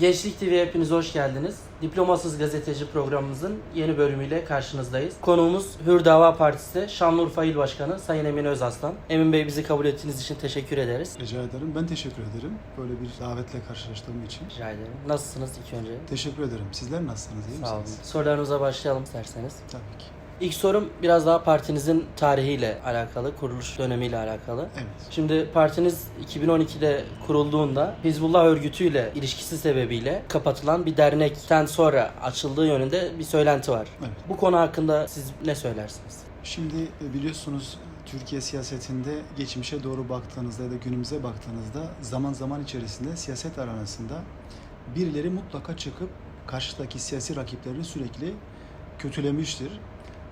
Gençlik TV'ye hepiniz hoş geldiniz. Diplomasız Gazeteci programımızın yeni bölümüyle karşınızdayız. Konuğumuz Hür Dava Partisi Şanlıurfa İl Başkanı Sayın Emin Özaslan. Emin Bey bizi kabul ettiğiniz için teşekkür ederiz. Rica ederim. Ben teşekkür ederim. Böyle bir davetle karşılaştığım için. Rica ederim. Nasılsınız ilk önce? Teşekkür ederim. Sizler nasılsınız? İyi Sağ olun. misiniz? Sorularımıza başlayalım isterseniz. Tabii ki. İlk sorum biraz daha partinizin tarihiyle alakalı, kuruluş dönemiyle alakalı. Evet. Şimdi partiniz 2012'de kurulduğunda Hizbullah örgütüyle ilişkisi sebebiyle kapatılan bir dernekten sonra açıldığı yönünde bir söylenti var. Evet. Bu konu hakkında siz ne söylersiniz? Şimdi e, biliyorsunuz Türkiye siyasetinde geçmişe doğru baktığınızda ya da günümüze baktığınızda zaman zaman içerisinde siyaset aranasında birileri mutlaka çıkıp karşıdaki siyasi rakiplerini sürekli kötülemiştir.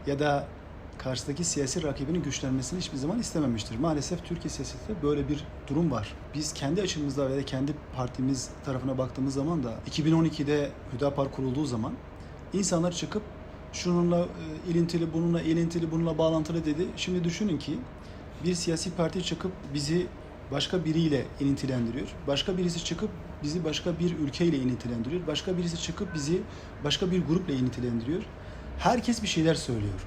Ya da karşıdaki siyasi rakibinin güçlenmesini hiçbir zaman istememiştir. Maalesef Türkiye siyasetinde böyle bir durum var. Biz kendi açımızda ve de kendi partimiz tarafına baktığımız zaman da 2012'de Hüdapar kurulduğu zaman insanlar çıkıp şununla e, ilintili, bununla ilintili, bununla bağlantılı dedi. Şimdi düşünün ki bir siyasi parti çıkıp bizi başka biriyle ilintilendiriyor. Başka birisi çıkıp bizi başka bir ülkeyle ilintilendiriyor. Başka birisi çıkıp bizi başka bir grupla ilintilendiriyor. Herkes bir şeyler söylüyor.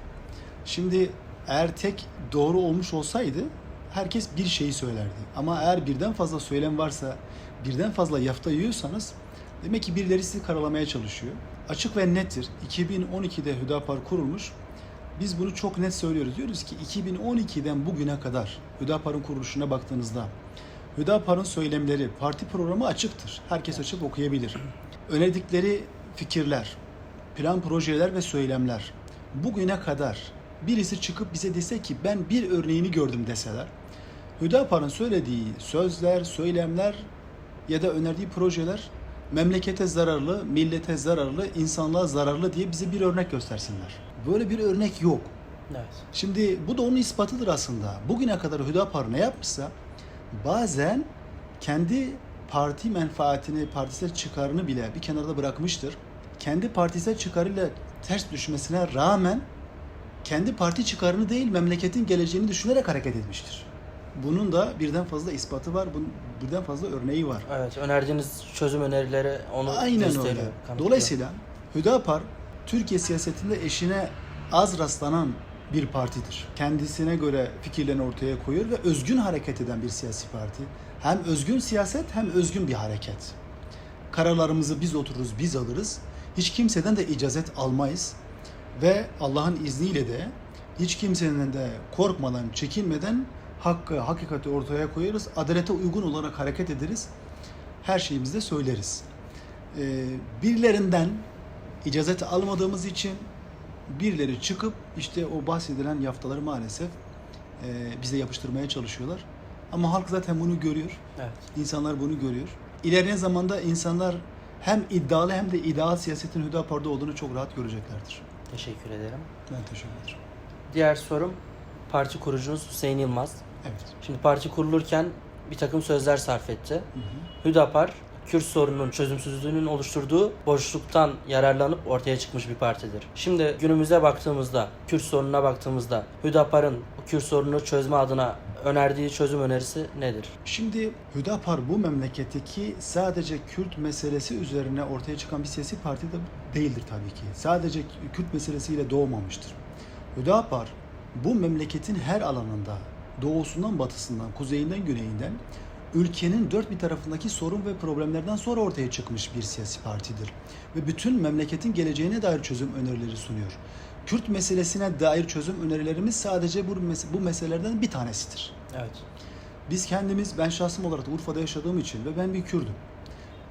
Şimdi eğer tek doğru olmuş olsaydı herkes bir şeyi söylerdi. Ama eğer birden fazla söylem varsa, birden fazla yafta yiyorsanız demek ki birileri sizi karalamaya çalışıyor. Açık ve nettir. 2012'de Hüdapar kurulmuş. Biz bunu çok net söylüyoruz. Diyoruz ki 2012'den bugüne kadar Hüdapar'ın kuruluşuna baktığınızda Hüdapar'ın söylemleri, parti programı açıktır. Herkes açıp okuyabilir. Önerdikleri fikirler, plan projeler ve söylemler bugüne kadar birisi çıkıp bize dese ki ben bir örneğini gördüm deseler Hüdapar'ın söylediği sözler, söylemler ya da önerdiği projeler memlekete zararlı, millete zararlı, insanlığa zararlı diye bize bir örnek göstersinler. Böyle bir örnek yok. Evet. Şimdi bu da onun ispatıdır aslında. Bugüne kadar Hüdapar ne yapmışsa bazen kendi parti menfaatini, partisel çıkarını bile bir kenarda bırakmıştır. Kendi partisel çıkarıyla ters düşmesine rağmen kendi parti çıkarını değil memleketin geleceğini düşünerek hareket etmiştir. Bunun da birden fazla ispatı var, bunun birden fazla örneği var. Evet, önerdiğiniz çözüm önerileri onu Aynen gösteriyor. öyle. kanıtlıyor. Dolayısıyla Hüdapar Türkiye siyasetinde eşine az rastlanan bir partidir. Kendisine göre fikirlerini ortaya koyuyor ve özgün hareket eden bir siyasi parti. Hem özgün siyaset hem özgün bir hareket. Kararlarımızı biz otururuz, biz alırız. Hiç kimseden de icazet almayız. Ve Allah'ın izniyle de hiç kimsenin de korkmadan, çekinmeden hakkı, hakikati ortaya koyarız. Adalete uygun olarak hareket ederiz. Her şeyimizi de söyleriz. Ee, birilerinden icazet almadığımız için birileri çıkıp işte o bahsedilen yaftaları maalesef e, bize yapıştırmaya çalışıyorlar. Ama halk zaten bunu görüyor. Evet. İnsanlar bunu görüyor. İlerleyen zamanda insanlar hem iddialı hem de ideal siyasetin Hüdapar'da olduğunu çok rahat göreceklerdir. Teşekkür ederim. Ben teşekkür ederim. Diğer sorum parti kurucunuz Hüseyin Yılmaz. Evet. Şimdi parti kurulurken bir takım sözler sarf etti. Hı hı. Hüdapar, Kürt sorununun çözümsüzlüğünün oluşturduğu boşluktan yararlanıp ortaya çıkmış bir partidir. Şimdi günümüze baktığımızda, Kürt sorununa baktığımızda Hüdapar'ın Kürt sorununu çözme adına önerdiği çözüm önerisi nedir? Şimdi Hüdapar bu memleketteki sadece Kürt meselesi üzerine ortaya çıkan bir siyasi parti de değildir tabii ki. Sadece Kürt meselesiyle doğmamıştır. Hüdapar bu memleketin her alanında doğusundan batısından, kuzeyinden güneyinden ülkenin dört bir tarafındaki sorun ve problemlerden sonra ortaya çıkmış bir siyasi partidir. Ve bütün memleketin geleceğine dair çözüm önerileri sunuyor. Kürt meselesine dair çözüm önerilerimiz sadece bu, mes- bu meselelerden bir tanesidir. Evet. Biz kendimiz, ben şahsım olarak da Urfa'da yaşadığım için ve ben bir Kürdüm.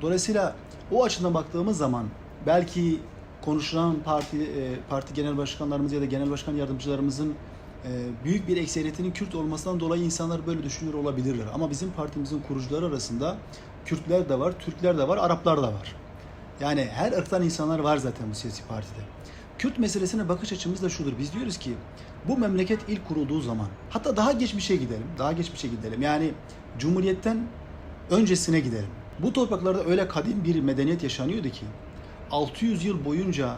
Dolayısıyla o açıdan baktığımız zaman belki konuşulan parti e, parti genel başkanlarımız ya da genel başkan yardımcılarımızın e, büyük bir ekseriyetinin Kürt olmasından dolayı insanlar böyle düşünüyor olabilirler. Ama bizim partimizin kurucuları arasında Kürtler de var, Türkler de var, Araplar da var. Yani her ırktan insanlar var zaten bu siyasi partide. Kürt meselesine bakış açımız da şudur. Biz diyoruz ki bu memleket ilk kurulduğu zaman hatta daha geçmişe gidelim. Daha geçmişe gidelim. Yani Cumhuriyet'ten öncesine gidelim. Bu topraklarda öyle kadim bir medeniyet yaşanıyordu ki 600 yıl boyunca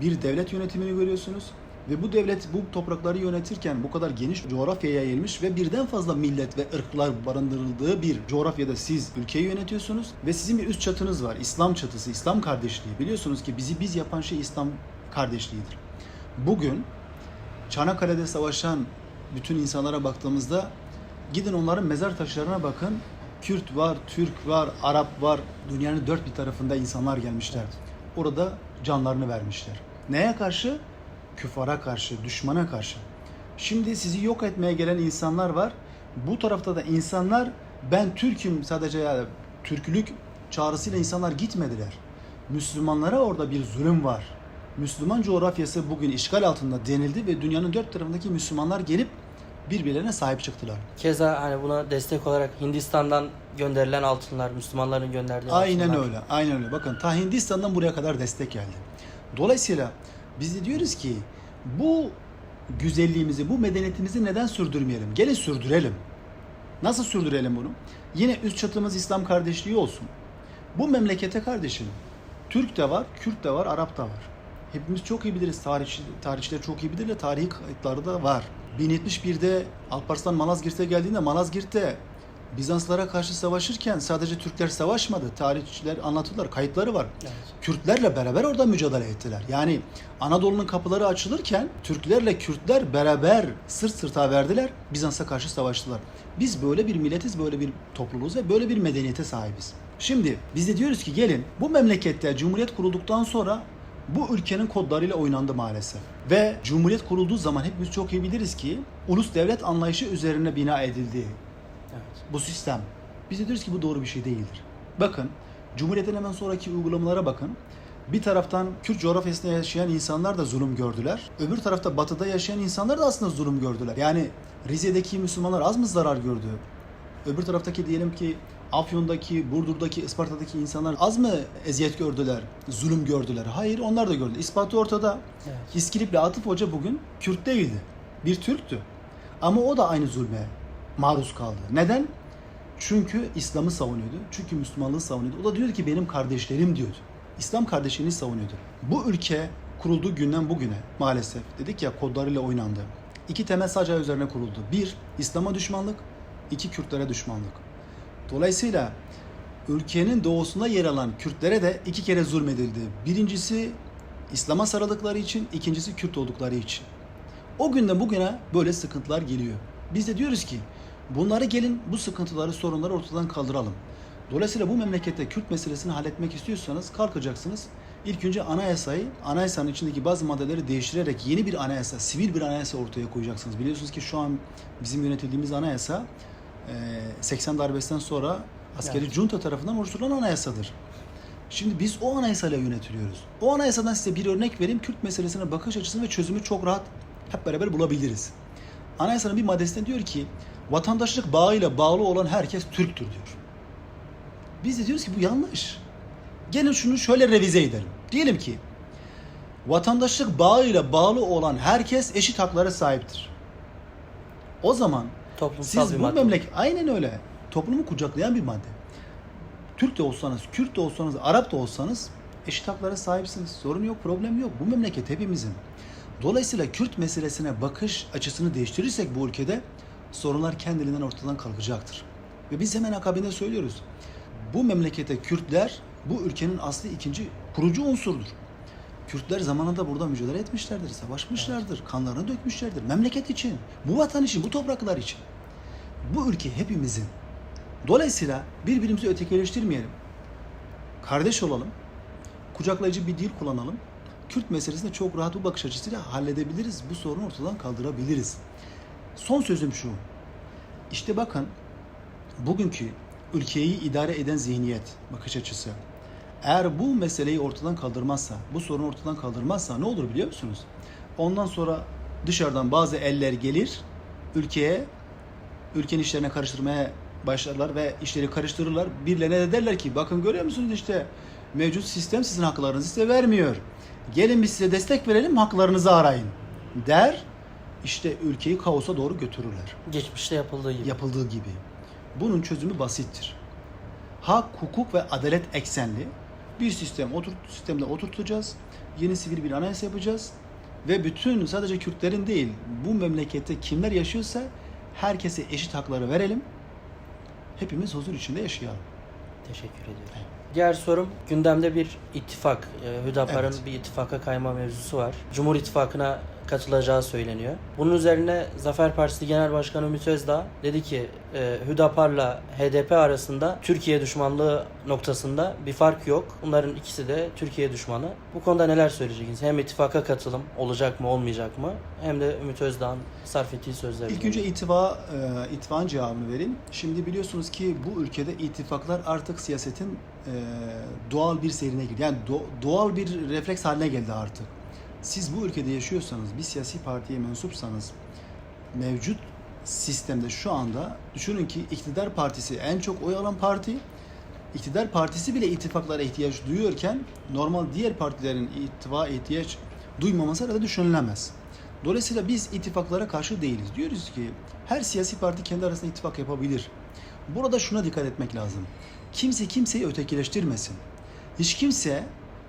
bir devlet yönetimini görüyorsunuz Ve bu devlet bu toprakları yönetirken bu kadar geniş coğrafyaya yayılmış ve birden fazla millet ve ırklar barındırıldığı bir coğrafyada siz ülkeyi yönetiyorsunuz ve sizin bir üst çatınız var. İslam çatısı, İslam kardeşliği. Biliyorsunuz ki bizi biz yapan şey İslam kardeşliğidir. Bugün Çanakkale'de savaşan bütün insanlara baktığımızda gidin onların mezar taşlarına bakın. Kürt var, Türk var, Arap var. Dünyanın dört bir tarafında insanlar gelmişler. Orada canlarını vermişler. Neye karşı? Küfara karşı, düşmana karşı. Şimdi sizi yok etmeye gelen insanlar var. Bu tarafta da insanlar ben Türk'üm sadece ya Türklük çağrısıyla insanlar gitmediler. Müslümanlara orada bir zulüm var. Müslüman coğrafyası bugün işgal altında denildi ve dünyanın dört tarafındaki Müslümanlar gelip birbirlerine sahip çıktılar. Keza hani buna destek olarak Hindistan'dan gönderilen altınlar, Müslümanların gönderdiği Aynen altınlar. öyle. Aynen öyle. Bakın ta Hindistan'dan buraya kadar destek geldi. Dolayısıyla biz de diyoruz ki bu güzelliğimizi, bu medeniyetimizi neden sürdürmeyelim? Gelin sürdürelim. Nasıl sürdürelim bunu? Yine üst çatımız İslam kardeşliği olsun. Bu memlekete kardeşim Türk de var, Kürt de var, Arap da var. Hepimiz çok iyi biliriz. Tarih, tarihçiler çok iyi bilirler. Tarihi kayıtları da var. 1071'de Alparslan Malazgirt'e geldiğinde Malazgirt'te Bizanslara karşı savaşırken sadece Türkler savaşmadı. Tarihçiler anlatırlar, kayıtları var. Evet. Kürtlerle beraber orada mücadele ettiler. Yani Anadolu'nun kapıları açılırken Türklerle Kürtler beraber sırt sırta verdiler. Bizans'a karşı savaştılar. Biz böyle bir milletiz, böyle bir topluluğuz ve böyle bir medeniyete sahibiz. Şimdi biz de diyoruz ki gelin bu memlekette Cumhuriyet kurulduktan sonra bu ülkenin kodlarıyla oynandı maalesef. Ve Cumhuriyet kurulduğu zaman hepimiz çok iyi biliriz ki ulus devlet anlayışı üzerine bina edildi Evet. bu sistem. Biz de diyoruz ki bu doğru bir şey değildir. Bakın, Cumhuriyet'ten hemen sonraki uygulamalara bakın. Bir taraftan Kürt coğrafyasında yaşayan insanlar da zulüm gördüler. Öbür tarafta batıda yaşayan insanlar da aslında zulüm gördüler. Yani Rize'deki Müslümanlar az mı zarar gördü? Öbür taraftaki diyelim ki Afyon'daki, Burdur'daki, Isparta'daki insanlar az mı eziyet gördüler, zulüm gördüler? Hayır, onlar da gördü. İspatı ortada. Evet. İskilip'le Atıf Hoca bugün Kürt değildi. Bir Türktü. Ama o da aynı zulme maruz kaldı. Neden? Çünkü İslam'ı savunuyordu. Çünkü Müslümanlığı savunuyordu. O da diyordu ki benim kardeşlerim diyordu. İslam kardeşliğini savunuyordu. Bu ülke kurulduğu günden bugüne maalesef dedik ya kodlarıyla oynandı. İki temel sacağı üzerine kuruldu. Bir, İslam'a düşmanlık. iki Kürtlere düşmanlık. Dolayısıyla ülkenin doğusunda yer alan Kürtlere de iki kere zulmedildi. Birincisi İslam'a sarıldıkları için, ikincisi Kürt oldukları için. O günden bugüne böyle sıkıntılar geliyor. Biz de diyoruz ki bunları gelin bu sıkıntıları, sorunları ortadan kaldıralım. Dolayısıyla bu memlekette Kürt meselesini halletmek istiyorsanız kalkacaksınız. İlk önce anayasayı, anayasanın içindeki bazı maddeleri değiştirerek yeni bir anayasa, sivil bir anayasa ortaya koyacaksınız. Biliyorsunuz ki şu an bizim yönetildiğimiz anayasa 80 darbesinden sonra askeri Evet. junta tarafından oluşturulan anayasadır. Şimdi biz o anayasayla yönetiliyoruz. O anayasadan size bir örnek vereyim. Kürt meselesine bakış açısını ve çözümü çok rahat hep beraber bulabiliriz. Anayasanın bir maddesinde diyor ki vatandaşlık bağıyla bağlı olan herkes Türktür diyor. Biz de diyoruz ki bu yanlış. Gelin şunu şöyle revize edelim. Diyelim ki vatandaşlık bağıyla bağlı olan herkes eşit haklara sahiptir. O zaman Toplumsal siz bir bu madde. memleket aynen öyle. Toplumu kucaklayan bir madde. Türk de olsanız, Kürt de olsanız, Arap da olsanız eşit haklara sahipsiniz. Sorun yok, problem yok. Bu memleket hepimizin. Dolayısıyla Kürt meselesine bakış açısını değiştirirsek bu ülkede sorunlar kendiliğinden ortadan kalkacaktır. Ve biz hemen akabinde söylüyoruz. Bu memlekete Kürtler bu ülkenin asli ikinci kurucu unsurdur. Kürtler zamanında burada mücadele etmişlerdir, savaşmışlardır, kanlarını dökmüşlerdir. Memleket için, bu vatan için, bu topraklar için. Bu ülke hepimizin. Dolayısıyla birbirimizi ötekileştirmeyelim. Kardeş olalım. Kucaklayıcı bir dil kullanalım. Kürt meselesini çok rahat bu bakış açısıyla halledebiliriz. Bu sorunu ortadan kaldırabiliriz. Son sözüm şu. İşte bakın bugünkü ülkeyi idare eden zihniyet, bakış açısı. Eğer bu meseleyi ortadan kaldırmazsa, bu sorunu ortadan kaldırmazsa ne olur biliyor musunuz? Ondan sonra dışarıdan bazı eller gelir, ülkeye, ülkenin işlerine karıştırmaya başlarlar ve işleri karıştırırlar. Birilerine de derler ki bakın görüyor musunuz işte mevcut sistem sizin haklarınızı size vermiyor. Gelin biz size destek verelim haklarınızı arayın der. İşte ülkeyi kaosa doğru götürürler Geçmişte yapıldığı gibi. yapıldığı gibi. Bunun çözümü basittir. Hak, hukuk ve adalet eksenli bir sistem oturt sistemde oturtacağız. Yeni sivil bir anayasa yapacağız ve bütün sadece Kürtlerin değil bu memlekette kimler yaşıyorsa herkese eşit hakları verelim. Hepimiz huzur içinde yaşayalım. Teşekkür ediyorum. Diğer sorum gündemde bir ittifak, e, Hüdapar'ın Evet. bir ittifaka kayma mevzusu var. Cumhur İttifakı'na katılacağı söyleniyor. Bunun üzerine Zafer Partisi Genel Başkanı Ümit Özdağ dedi ki e, Hüdapar'la HDP arasında Türkiye düşmanlığı noktasında bir fark yok. Bunların ikisi de Türkiye düşmanı. Bu konuda neler söyleyeceksiniz? Hem ittifaka katılım olacak mı olmayacak mı? Hem de Ümit Özdağ'ın sarf ettiği sözler. İlk önce ittifa, e, ittifakın cevabını vereyim. Şimdi biliyorsunuz ki bu ülkede ittifaklar artık siyasetin e, doğal bir seyrine girdi. Yani do- doğal bir refleks haline geldi artık. Siz bu ülkede yaşıyorsanız, bir siyasi partiye mensupsanız, mevcut sistemde şu anda düşünün ki iktidar partisi en çok oy alan parti, iktidar partisi bile ittifaklara ihtiyaç duyuyorken normal diğer partilerin ittifa ihtiyaç duymaması arada düşünülemez. Dolayısıyla biz ittifaklara karşı değiliz. Diyoruz ki her siyasi parti kendi arasında ittifak yapabilir. Burada şuna dikkat etmek lazım. Kimse kimseyi ötekileştirmesin. Hiç kimse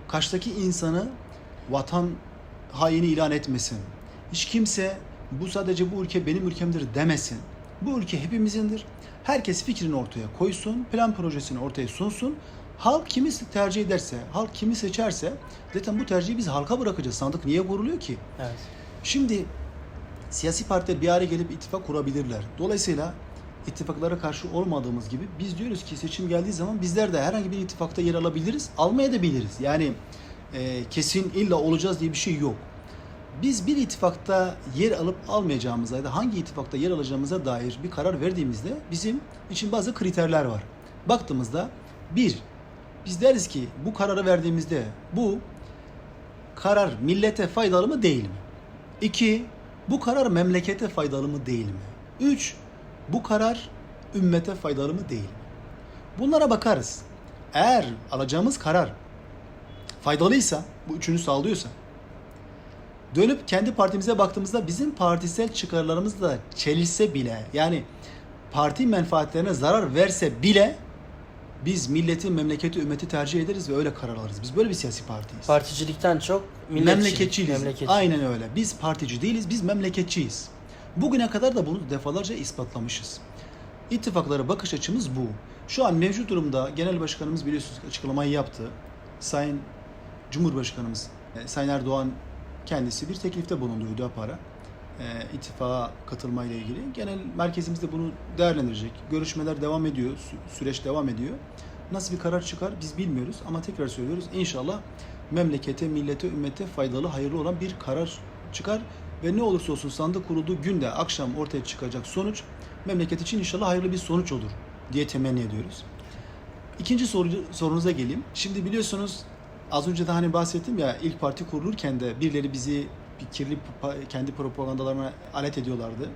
karşıdaki insanı vatan haini ilan etmesin. Hiç kimse bu sadece bu ülke benim ülkemdir demesin. Bu ülke hepimizindir. Herkes fikrini ortaya koysun, plan projesini ortaya sunsun. Halk kimi tercih ederse, halk kimi seçerse zaten bu tercihi biz halka bırakacağız. Sandık niye kuruluyor ki? Evet. Şimdi siyasi partiler bir araya gelip ittifak kurabilirler. Dolayısıyla ittifaklara karşı olmadığımız gibi biz diyoruz ki seçim geldiği zaman bizler de herhangi bir ittifakta yer alabiliriz, almaya da biliriz. Yani e, kesin illa olacağız diye bir şey yok. Biz bir ittifakta yer alıp almayacağımıza ya da hangi ittifakta yer alacağımıza dair bir karar verdiğimizde bizim için bazı kriterler var. Baktığımızda bir, biz deriz ki bu kararı verdiğimizde bu karar millete faydalı mı değil mi? İki, bu karar memlekete faydalı mı değil mi? Üç, bu karar ümmete faydalı mı değil mi? Bunlara bakarız. Eğer alacağımız karar faydalıysa, bu üçünü sağlıyorsa, dönüp kendi partimize baktığımızda bizim partisel çıkarlarımızla çelişse bile, yani parti menfaatlerine zarar verse bile biz milleti, memleketi, ümmeti tercih ederiz ve öyle karar alırız. Biz böyle bir siyasi partiyiz. Particilikten çok milletçilik, Memleketçiyiz. memleketçilik. Aynen öyle. Biz partici değiliz, biz memleketçiyiz. Bugüne kadar da bunu defalarca ispatlamışız. İttifaklara bakış açımız bu. Şu an mevcut durumda Genel Başkanımız biliyorsunuz açıklamayı yaptı. Sayın Cumhurbaşkanımız e, Sayın Erdoğan kendisi bir teklifte bulundu Hüdapar'a. E, ittifaka katılmayla ilgili. Genel merkezimizde bunu değerlendirecek. Görüşmeler devam ediyor, sü- süreç devam ediyor. Nasıl bir karar çıkar biz bilmiyoruz ama tekrar söylüyoruz. İnşallah memlekete, millete, ümmete faydalı, hayırlı olan bir karar çıkar ve ne olursa olsun sandık kurulduğu günde akşam ortaya çıkacak sonuç memleket için inşallah hayırlı bir sonuç olur diye temenni ediyoruz. İkinci soru, sorunuza geleyim. Şimdi biliyorsunuz az önce de hani bahsettim ya ilk parti kurulurken de birileri bizi bir kirli kendi propagandalarına alet ediyorlardı.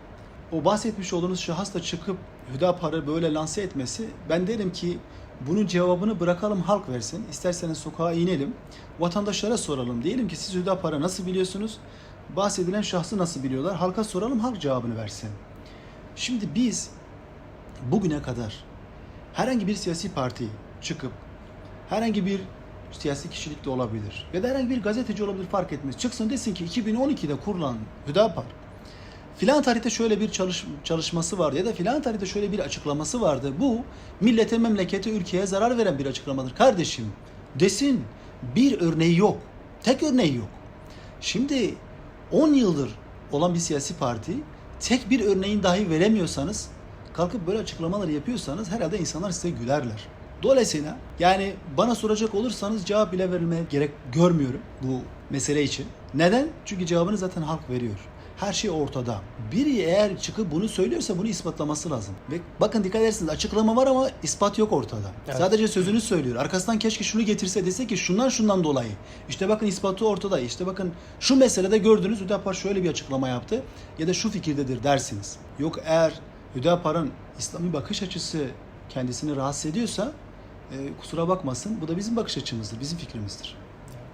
O bahsetmiş olduğunuz şahıs da çıkıp Hüdapar'ı böyle lanse etmesi ben derim ki bunun cevabını bırakalım halk versin. İsterseniz sokağa inelim. Vatandaşlara soralım. Diyelim ki siz Hüdapar'ı nasıl biliyorsunuz? Bahsedilen şahsı nasıl biliyorlar? Halka soralım halk cevabını versin. Şimdi biz bugüne kadar herhangi bir siyasi parti çıkıp herhangi bir siyasi kişilik de olabilir ya da herhangi bir gazeteci olabilir fark etmez. Çıksın desin ki 2012'de kurulan Hüdapar filan tarihte şöyle bir çalış, çalışması vardı ya da filan tarihte şöyle bir açıklaması vardı. Bu millete, memlekete, ülkeye zarar veren bir açıklamadır. Kardeşim desin bir örneği yok. Tek örneği yok. Şimdi 10 yıldır olan bir siyasi parti tek bir örneğin dahi veremiyorsanız kalkıp böyle açıklamalar yapıyorsanız herhalde insanlar size gülerler. Dolayısıyla yani bana soracak olursanız cevap bile verilmeye gerek görmüyorum bu mesele için. Neden? Çünkü cevabını zaten halk veriyor. Her şey ortada. Biri eğer çıkıp bunu söylüyorsa bunu ispatlaması lazım. Ve bakın dikkat edersiniz açıklama var ama ispat yok ortada. Evet. Sadece sözünü söylüyor. Arkasından keşke şunu getirse dese ki şundan şundan dolayı. İşte bakın ispatı ortada. İşte bakın şu meselede gördünüz Hüdapar şöyle bir açıklama yaptı ya da şu fikirdedir dersiniz. Yok eğer Hüdapar'ın İslami bakış açısı kendisini rahatsız ediyorsa e, kusura bakmasın bu da bizim bakış açımızdır, bizim fikrimizdir.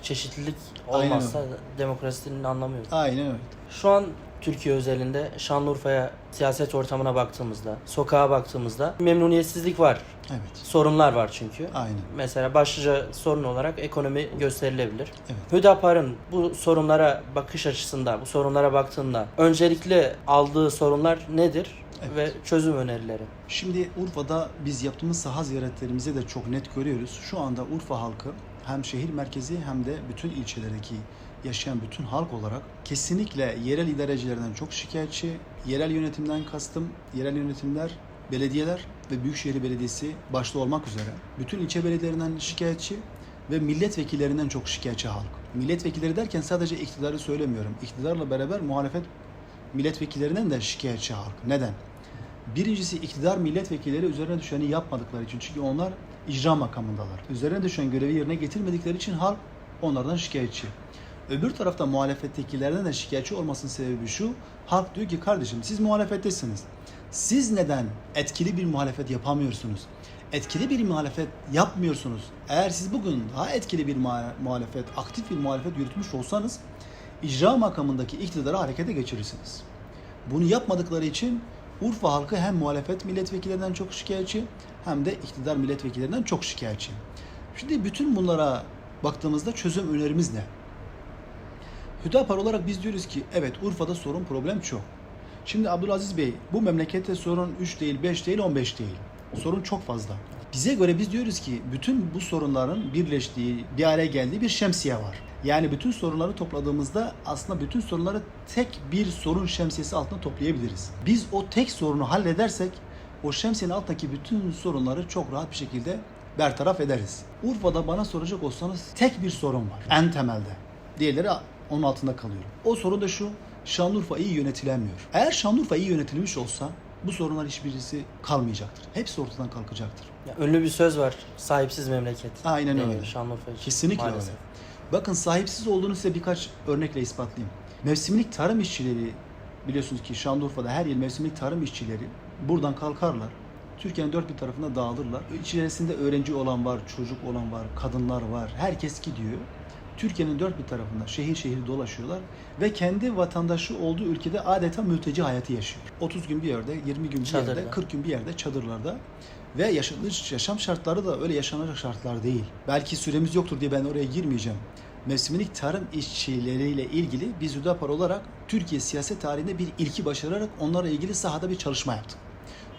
Çeşitlilik Aynen olmazsa demokrasinin anlamı yok. Aynen öyle. Şu an Türkiye özelinde Şanlıurfa'ya siyaset ortamına baktığımızda, sokağa baktığımızda memnuniyetsizlik var. Evet. Sorunlar var çünkü. Aynen. Mesela başlıca sorun olarak ekonomi gösterilebilir. Evet. Hüdapar'ın bu sorunlara bakış açısında, bu sorunlara baktığında öncelikle aldığı sorunlar nedir Evet. ve çözüm önerileri? Şimdi Urfa'da biz yaptığımız saha ziyaretlerimizde de çok net görüyoruz. Şu anda Urfa halkı hem şehir merkezi hem de bütün ilçelerdeki yaşayan bütün halk olarak kesinlikle yerel idarecilerden çok şikayetçi. Yerel yönetimden kastım yerel yönetimler, belediyeler ve Büyükşehir Belediyesi başta olmak üzere bütün ilçe belediyelerinden şikayetçi ve milletvekillerinden çok şikayetçi halk. Milletvekilleri derken sadece iktidarı söylemiyorum. İktidarla beraber muhalefet milletvekillerinden de şikayetçi halk. Neden? Birincisi iktidar milletvekilleri üzerine düşeni yapmadıkları için. Çünkü onlar icra makamındalar. Üzerine düşen görevi yerine getirmedikleri için halk onlardan şikayetçi. Öbür tarafta muhalefettekilerden de şikayetçi olmasının sebebi şu. Halk diyor ki kardeşim siz muhalefettesiniz. Siz neden etkili bir muhalefet yapamıyorsunuz? Etkili bir muhalefet yapmıyorsunuz. Eğer siz bugün daha etkili bir muha- muhalefet, aktif bir muhalefet yürütmüş olsanız icra makamındaki iktidarı harekete geçirirsiniz. Bunu yapmadıkları için Urfa halkı hem muhalefet milletvekillerinden çok şikayetçi hem de iktidar milletvekillerinden çok şikayetçi. Şimdi bütün bunlara baktığımızda çözüm önerimiz ne? Hüdapar olarak biz diyoruz ki evet Urfa'da sorun problem çok. Şimdi Abdülaziz Bey bu memlekette sorun 3 değil 5 değil 15 değil. Sorun çok fazla. Bize göre biz diyoruz ki bütün bu sorunların birleştiği, bir araya geldiği bir şemsiye var. Yani bütün sorunları topladığımızda aslında bütün sorunları tek bir sorun şemsiyesi altında toplayabiliriz. Biz o tek sorunu halledersek o şemsiyenin altındaki bütün sorunları çok rahat bir şekilde bertaraf ederiz. Urfa'da bana soracak olsanız tek bir sorun var. En temelde. Diğerleri onun altında kalıyor. O sorun da şu. Şanlıurfa iyi yönetilemiyor. Eğer Şanlıurfa iyi yönetilmiş olsa bu sorunlar hiçbirisi kalmayacaktır. Hepsi ortadan kalkacaktır. Ya, ünlü bir söz var. Sahipsiz memleket. Aynen öyle. Şanlıurfa için. Kesinlikle maalesef. öyle. Bakın sahipsiz olduğunu size birkaç örnekle ispatlayayım. Mevsimlik tarım işçileri biliyorsunuz ki Şanlıurfa'da her yıl mevsimlik tarım işçileri buradan kalkarlar. Türkiye'nin dört bir tarafına dağılırlar. İçerisinde öğrenci olan var, çocuk olan var, kadınlar var. Herkes gidiyor. Türkiye'nin dört bir tarafında şehir şehir dolaşıyorlar ve kendi vatandaşı olduğu ülkede adeta mülteci hayatı yaşıyor. 30 gün bir yerde, 20 gün bir yerde, Çadırda. 40 gün bir yerde çadırlarda ve yaşadığı yaşam şartları da öyle yaşanacak şartlar değil. Belki süremiz yoktur diye ben oraya girmeyeceğim. Mevsimlik tarım işçileriyle ilgili biz Hüdapar olarak Türkiye siyaset tarihinde bir ilki başararak onlarla ilgili sahada bir çalışma yaptık.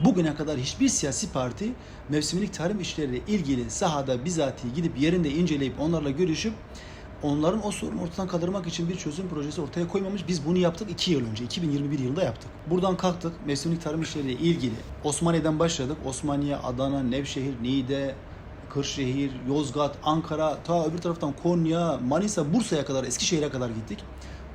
Bugüne kadar hiçbir siyasi parti mevsimlik tarım işleriyle ilgili sahada bizatihi gidip yerinde inceleyip onlarla görüşüp onların o sorunu ortadan kaldırmak için bir çözüm projesi ortaya koymamış. Biz bunu yaptık 2 yıl önce, 2021 yılında yaptık. Buradan kalktık, mevsimlik tarım işleriyle ilgili Osmaniye'den başladık. Osmaniye, Adana, Nevşehir, Niğde, Kırşehir, Yozgat, Ankara, ta öbür taraftan Konya, Manisa, Bursa'ya kadar, Eskişehir'e kadar gittik.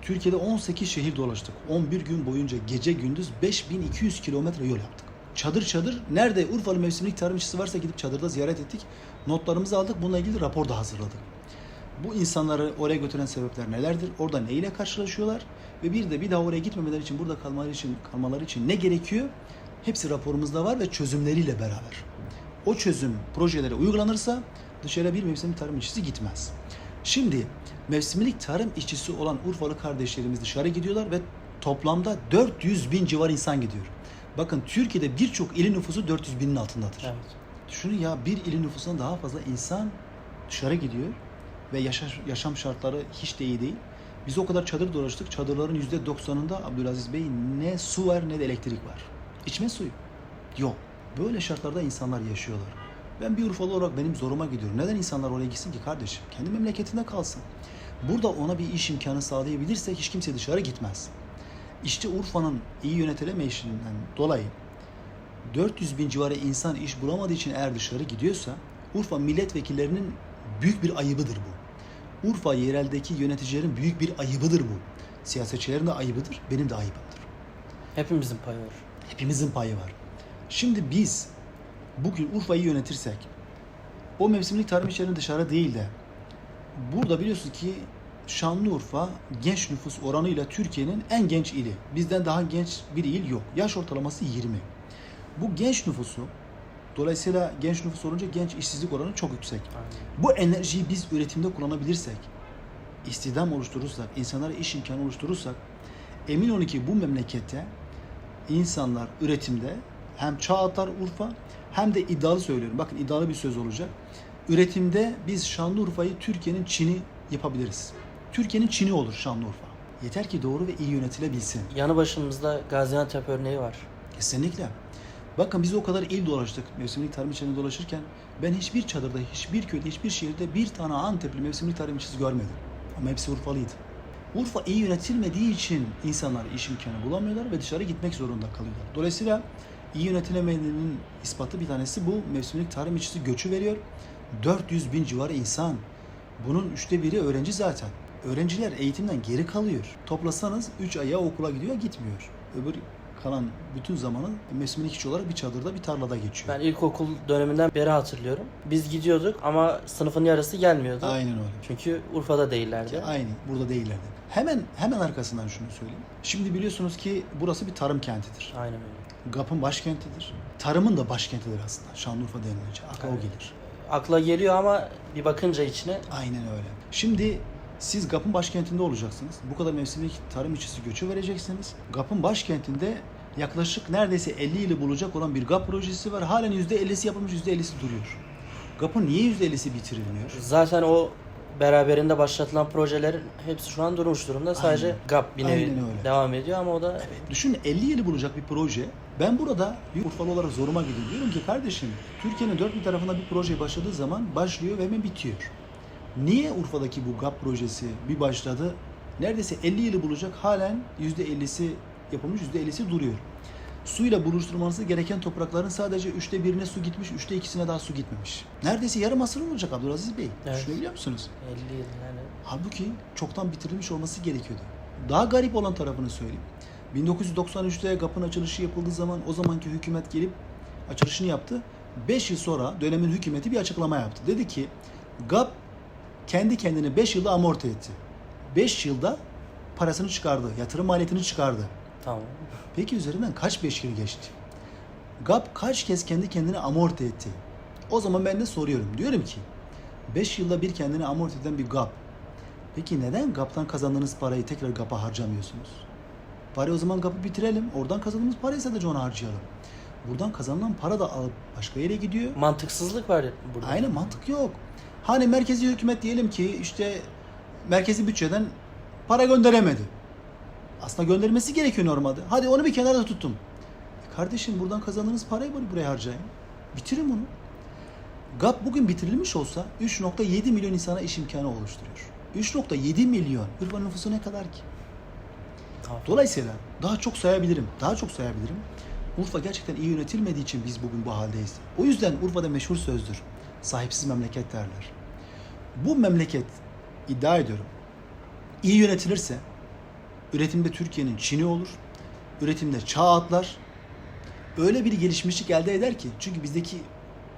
Türkiye'de 18 şehir dolaştık. 11 gün boyunca gece gündüz 5200 kilometre yol yaptık. Çadır çadır nerede Urfalı mevsimlik tarım varsa gidip çadırda ziyaret ettik. Notlarımızı aldık. Bununla ilgili rapor da hazırladık. Bu insanları oraya götüren sebepler nelerdir? Orada ne ile karşılaşıyorlar? Ve bir de bir daha oraya gitmemeleri için, burada kalmaları için, kalmaları için ne gerekiyor? Hepsi raporumuzda var ve çözümleriyle beraber. O çözüm projeleri uygulanırsa dışarıya bir mevsimlik tarım işçisi gitmez. Şimdi mevsimlik tarım işçisi olan Urfalı kardeşlerimiz dışarı gidiyorlar ve toplamda 400 bin civar insan gidiyor. Bakın Türkiye'de birçok ilin nüfusu 400 binin altındadır. Evet. Düşünün ya bir ilin nüfusundan daha fazla insan dışarı gidiyor ve yaşa- yaşam şartları hiç de iyi değil. Biz o kadar çadır dolaştık. Çadırların %90'ında Abdülaziz Bey ne su var ne de elektrik var. İçme suyu yok. Böyle şartlarda insanlar yaşıyorlar. Ben bir Urfalı olarak benim zoruma gidiyor. Neden insanlar oraya gitsin ki kardeşim? Kendi memleketinde kalsın. Burada ona bir iş imkanı sağlayabilirsek hiç kimse dışarı gitmez. İşte Urfa'nın iyi yönetilemeyişinden dolayı 400 bin civarı insan iş bulamadığı için eğer dışarı gidiyorsa Urfa milletvekillerinin büyük bir ayıbıdır bu. Urfa yereldeki yöneticilerin büyük bir ayıbıdır bu. Siyasetçilerin de ayıbıdır, benim de ayıbımdır. Hepimizin payı var. Hepimizin payı var. Şimdi biz bugün Urfa'yı yönetirsek o mevsimlik tarım işlerinin dışarı değil de burada biliyorsunuz ki Şanlıurfa genç nüfus oranıyla Türkiye'nin en genç ili. Bizden daha genç bir il yok. Yaş ortalaması 20. Bu genç nüfusu dolayısıyla genç nüfus olunca genç işsizlik oranı çok yüksek. Aynen. Bu enerjiyi biz üretimde kullanabilirsek, istihdam oluşturursak, insanlara iş imkanı oluşturursak, emin olun ki bu memlekette insanlar üretimde hem çağ atlar Urfa hem de iddialı söylüyorum. Bakın iddialı bir söz olacak. Üretimde biz Şanlıurfa'yı Türkiye'nin Çin'i yapabiliriz. Türkiye'nin Çin'i olur Şanlıurfa. Yeter ki doğru ve iyi yönetilebilsin. Yanı başımızda Gaziantep örneği var. Kesinlikle. Bakın biz o kadar il dolaştık mevsimlik tarım içinde dolaşırken ben hiçbir çadırda, hiçbir köyde, hiçbir şehirde bir tane Antepli mevsimlik tarım işçisi görmedim. Ama hepsi Urfalıydı. Urfa iyi yönetilmediği için insanlar iş imkanı bulamıyorlar ve dışarı gitmek zorunda kalıyorlar. Dolayısıyla iyi yönetilemediğinin ispatı bir tanesi bu. Mevsimlik tarım işçisi göçü veriyor. 400 bin civarı insan. Bunun üçte biri öğrenci zaten. Öğrenciler eğitimden geri kalıyor. Toplasanız 3 aya okula gidiyor gitmiyor. Öbür kalan bütün zamanı mevsimlik işçi olarak bir çadırda bir tarlada geçiyor. Ben ilkokul döneminden beri hatırlıyorum. Biz gidiyorduk ama sınıfın yarısı gelmiyordu. Aynen öyle. Çünkü Urfa'da değillerdi. Aynı burada değillerdi. Hemen hemen arkasından şunu söyleyeyim. Şimdi biliyorsunuz ki burası bir tarım kentidir. Aynen öyle. GAP'ın başkentidir. Tarımın da başkentidir aslında. Şanlıurfa denilince akla o Evet. gelir. Akla geliyor ama bir bakınca içine Aynen öyle. Şimdi siz GAP'ın başkentinde olacaksınız. Bu kadar mevsimlik tarım işçisi göçü vereceksiniz. GAP'ın başkentinde yaklaşık neredeyse 50 yılı bulacak olan bir GAP projesi var. Halen %50'si yapılmış, %50'si duruyor. GAP'ın niye %50'si bitirilmiyor? zaten o beraberinde başlatılan projelerin hepsi şu an durmuş durumda. Sadece Aynen. GAP bir nevi devam ediyor ama o da Düşünün 50 yılı bulacak bir proje. Ben burada bir Urfalı olarak zoruma gidiyor. Diyorum ki kardeşim Türkiye'nin dört bir tarafında bir proje başladığı zaman başlıyor ve hemen bitiyor. Niye Urfa'daki bu GAP projesi bir başladı? Neredeyse 50 yılı bulacak halen %50'si yapılmış %50'si duruyor. Suyla buluşturulması gereken toprakların sadece üçte birine su gitmiş, üçte ikisine daha su gitmemiş. Neredeyse yarım asır olacak Abdülaziz Bey. Evet. Düşünebiliyor musunuz? 50 yıl yani. Halbuki çoktan bitirilmiş olması gerekiyordu. Daha garip olan tarafını söyleyeyim. 1993'te GAP'ın açılışı yapıldığı zaman o zamanki hükümet gelip açılışını yaptı. 5 yıl sonra dönemin hükümeti bir açıklama yaptı. Dedi ki GAP kendi kendine 5 yılda amorti etti. 5 yılda parasını çıkardı, yatırım maliyetini çıkardı. Tamam. Peki üzerinden kaç 5 yıl geçti? GAP kaç kez kendi kendine amorti etti? O zaman ben de soruyorum. Diyorum ki 5 yılda bir kendini amorti eden bir GAP. Peki neden GAP'tan kazandığınız parayı tekrar GAP'a harcamıyorsunuz? Bari o zaman GAP'ı bitirelim. Oradan kazandığımız parayı sadece ona harcayalım. Buradan kazanılan para da alıp başka yere gidiyor. Mantıksızlık var burada. Aynı mantık yok. Hani merkezi hükümet diyelim ki işte merkezi bütçeden para gönderemedi. Aslında göndermesi gerekiyor normalde. Hadi onu bir kenarda tuttum. E kardeşim buradan kazandığınız parayı böyle buraya harcayın. Bitirin bunu. GAP bugün bitirilmiş olsa 3.7 milyon insana iş imkanı oluşturuyor. 3.7 milyon. Urfa nüfusu ne kadar ki? Tamam. Dolayısıyla daha çok sayabilirim. Daha çok sayabilirim. Urfa gerçekten iyi yönetilmediği için biz bugün bu haldeyiz. O yüzden Urfa'da meşhur sözdür. Sahipsiz memleket derler. Bu memleket iddia ediyorum. iyi yönetilirse üretimde Türkiye'nin Çin'i olur. Üretimde çağ atlar. Öyle bir gelişmişlik elde eder ki çünkü bizdeki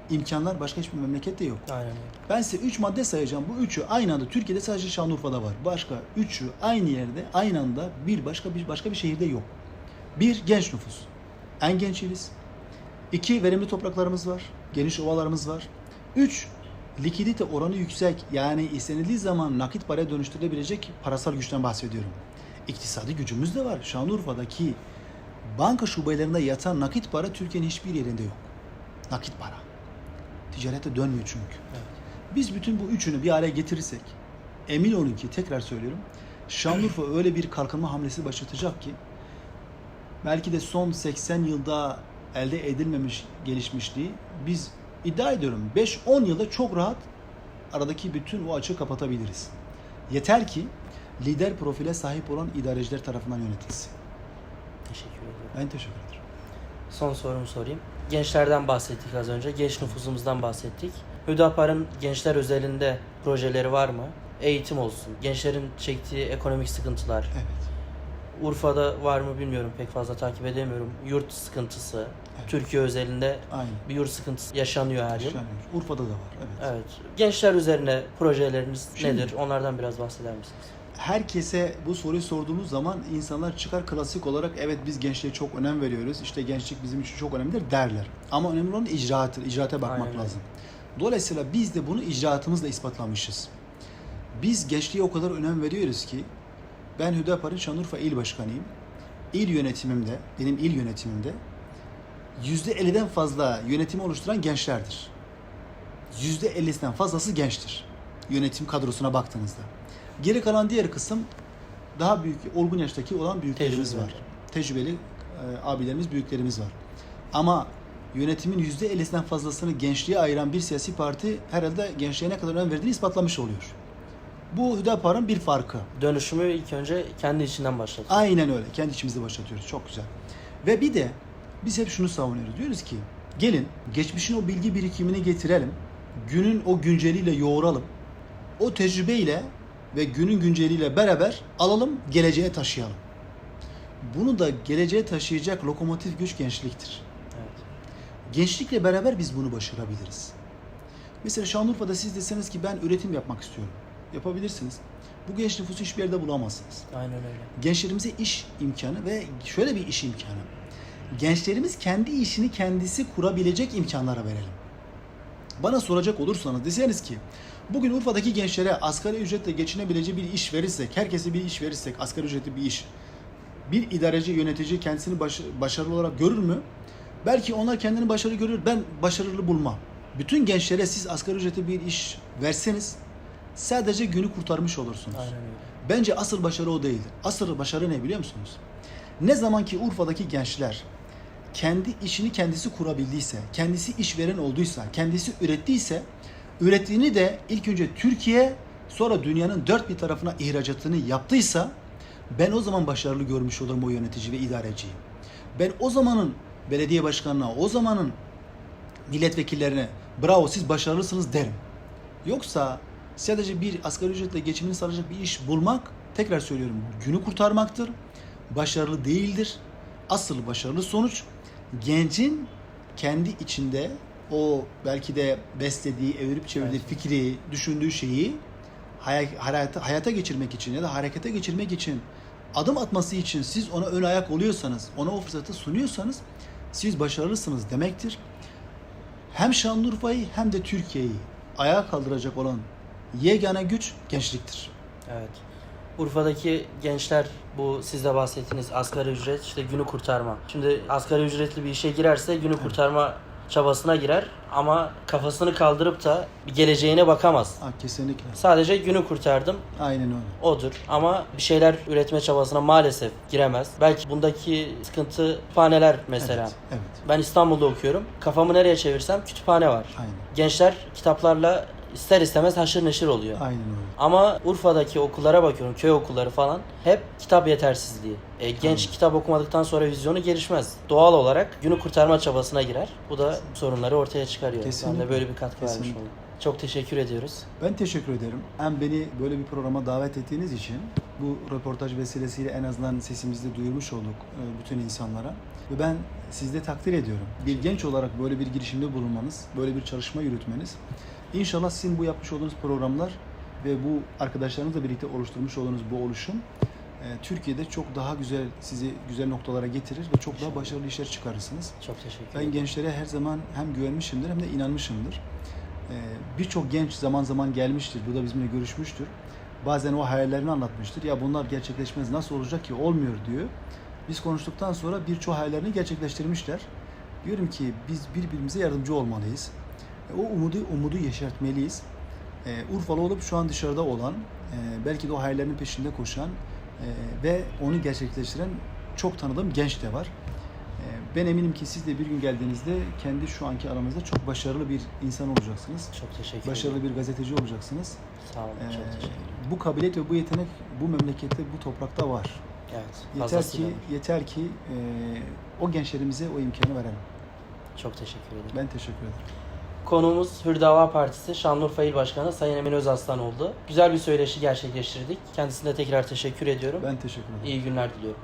imkanlar başka hiçbir memlekette yok. Aynen. Ben size 3 madde sayacağım. Bu üçü aynı anda Türkiye'de sadece Şanlıurfa'da var. Başka üçü aynı yerde aynı anda bir başka bir başka bir şehirde yok. Bir genç nüfus. En genç iliz. İki verimli topraklarımız var. Geniş ovalarımız var. Üç likidite oranı yüksek. Yani istenildiği zaman nakit paraya dönüştürülebilecek parasal güçten bahsediyorum. İktisadi gücümüz de var. Şanlıurfa'daki banka şubelerinde yatan nakit para Türkiye'nin hiçbir yerinde yok. Nakit para. Ticarete dönmüyor çünkü. Evet. Biz bütün bu üçünü bir araya getirirsek emin olun ki tekrar söylüyorum Şanlıurfa öyle bir kalkınma hamlesi başlatacak ki belki de son 80 yılda elde edilmemiş gelişmişliği biz iddia ediyorum 5-10 yılda çok rahat aradaki bütün o açığı kapatabiliriz. Yeter ki lider profile sahip olan idareciler tarafından yönetilsin. Teşekkür ederim. Ben teşekkür ederim. Son sorumu sorayım. Gençlerden bahsettik az önce. Genç nüfusumuzdan bahsettik. Hüdapar'ın gençler özelinde projeleri var mı? Eğitim olsun. Gençlerin çektiği ekonomik sıkıntılar. Evet. Urfa'da var mı bilmiyorum. Pek fazla takip edemiyorum. Yurt sıkıntısı. Evet. Türkiye özelinde Aynı. bir yurt sıkıntısı yaşanıyor her yıl. Yaşanıyor. Urfa'da da var. Evet. Evet. Gençler üzerine projeleriniz Şimdi- nedir? Onlardan biraz bahseder misiniz? Herkese bu soruyu sorduğumuz zaman insanlar çıkar klasik olarak evet biz gençliğe çok önem veriyoruz. İşte gençlik bizim için çok önemlidir derler. Ama önemli olan icraattır. İcraate bakmak Aynen lazım. Dolayısıyla biz de bunu icraatımızla ispatlamışız. Biz gençliğe o kadar önem veriyoruz ki ben Hüdapar'ın Şanlıurfa İl Başkanıyım. il yönetimimde, benim il yönetimimde %50'den fazla yönetimi oluşturan gençlerdir. %50'sinden fazlası gençtir. Yönetim kadrosuna baktığınızda. Geri kalan diğer kısım daha büyük, olgun yaştaki olan büyüklerimiz Tecrübeli. var. Tecrübeli e, abilerimiz, büyüklerimiz var. Ama yönetimin %50'sinden fazlasını gençliğe ayıran bir siyasi parti herhalde gençliğe ne kadar önem verdiğini ispatlamış oluyor. Bu Hüdapar'ın bir farkı. Dönüşümü ilk önce kendi içinden başladı. Aynen öyle. Kendi içimizde başlatıyoruz. Çok güzel. Ve bir de biz hep şunu savunuyoruz. Diyoruz ki gelin geçmişin o bilgi birikimini getirelim. Günün o günceliyle yoğuralım. O tecrübeyle ve günün günceliyle beraber alalım geleceğe taşıyalım. Bunu da geleceğe taşıyacak lokomotif güç gençliktir. Evet. Gençlikle beraber biz bunu başarabiliriz. Mesela Şanlıurfa'da siz deseniz ki ben üretim yapmak istiyorum. Yapabilirsiniz. Bu genç nüfusu hiçbir yerde bulamazsınız. Aynen öyle. Gençlerimize iş imkanı ve şöyle bir iş imkanı. Gençlerimiz kendi işini kendisi kurabilecek imkanlara verelim. Bana soracak olursanız deseniz ki bugün Urfa'daki gençlere asgari ücretle geçinebileceği bir iş verirsek, herkese bir iş verirsek, asgari ücretli bir iş, bir idareci, yönetici kendisini baş- başarılı olarak görür mü? Belki onlar kendini başarılı görür, ben başarılı bulmam. Bütün gençlere siz asgari ücretli bir iş verseniz sadece günü kurtarmış olursunuz. Aynen öyle. Bence asıl başarı o değildir. Asıl başarı ne biliyor musunuz? Ne zaman ki Urfa'daki gençler kendi işini kendisi kurabildiyse, kendisi işveren olduysa, kendisi ürettiyse, ürettiğini de ilk önce Türkiye, sonra dünyanın dört bir tarafına ihracatını yaptıysa, ben o zaman başarılı görmüş olurum o yönetici ve idareciyi. Ben o zamanın belediye başkanına, o zamanın milletvekillerine bravo siz başarılısınız derim. Yoksa sadece bir asgari ücretle geçimini sağlayacak bir iş bulmak, tekrar söylüyorum, günü kurtarmaktır. Başarılı değildir. Asıl başarılı sonuç gencin kendi içinde o belki de beslediği, evirip çevirdiği Evet. fikri, düşündüğü şeyi hay- hayata, hayata geçirmek için ya da harekete geçirmek için adım atması için siz ona ön ayak oluyorsanız, ona o fırsatı sunuyorsanız siz başarılısınız demektir hem Şanlıurfa'yı hem de Türkiye'yi ayağa kaldıracak olan yegane güç gençliktir. Evet. Urfa'daki gençler bu siz de bahsettiğiniz asgari ücret işte günü kurtarma. Şimdi asgari ücretli bir işe girerse günü kurtarma çabasına girer ama kafasını kaldırıp da geleceğine bakamaz. Ha, kesinlikle. Sadece günü kurtardım Aynen öyle. odur ama bir şeyler üretme çabasına maalesef giremez. Belki bundaki sıkıntı kütüphaneler mesela. Evet. evet. Ben İstanbul'da okuyorum. Kafamı nereye çevirsem kütüphane var. Aynen. Gençler kitaplarla ister istemez haşır neşir oluyor. Aynen öyle. Ama Urfa'daki okullara bakıyorum, köy okulları falan hep kitap yetersizliği. E, genç kitap okumadıktan sonra vizyonu gelişmez. Doğal olarak günü kurtarma çabasına girer. Bu da sorunları ortaya çıkarıyor. Ben Kesinlikle. de böyle bir katkı vermiş Kesinlikle. oldum. Çok teşekkür ediyoruz. Ben teşekkür ederim. Hem beni böyle bir programa davet ettiğiniz için bu röportaj vesilesiyle en azından sesimizi duyurmuş olduk e, bütün insanlara. Ve ben sizde takdir ediyorum. Bir genç olarak böyle bir girişimde bulunmanız, böyle bir çalışma yürütmeniz. İnşallah sizin bu yapmış olduğunuz programlar ve bu arkadaşlarınızla birlikte oluşturmuş olduğunuz bu oluşum e, Türkiye'de çok daha güzel, sizi güzel noktalara getirir ve çok daha başarılı işler çıkarırsınız. Çok teşekkür Ben ederim. gençlere her zaman hem güvenmişimdir hem de inanmışımdır. Ee, Birçok genç zaman zaman gelmiştir, bu da bizimle görüşmüştür. Bazen o hayallerini anlatmıştır. Ya bunlar gerçekleşmez, nasıl olacak ki olmuyor diyor. Biz konuştuktan sonra birçok hayallerini gerçekleştirmişler. Diyorum ki biz birbirimize yardımcı olmalıyız. E, O umudu umudu yeşertmeliyiz. Ee, Urfalı olup şu an dışarıda olan, e, belki de o hayallerinin peşinde koşan e, ve onu gerçekleştiren çok tanıdığım genç de var. Ee, Ben eminim ki siz de bir gün geldiğinizde kendi şu anki aranızda çok başarılı bir insan olacaksınız. Çok teşekkür Başarılı ederim. bir gazeteci olacaksınız. Sağ olun. Ee, Çok teşekkür ederim. bu kabiliyet ve bu yetenek bu memlekette, bu toprakta var. Evet. Yeter ki var. yeter ki e, o gençlerimize o imkanı verelim. Çok teşekkür ederim. Ben teşekkür ederim. Konuğumuz Hürdava Partisi Şanlıurfa İl Başkanı Sayın Emin Özaslan oldu. Güzel bir söyleşi gerçekleştirdik. Kendisine tekrar teşekkür ediyorum. Ben teşekkür ederim. İyi günler diliyorum.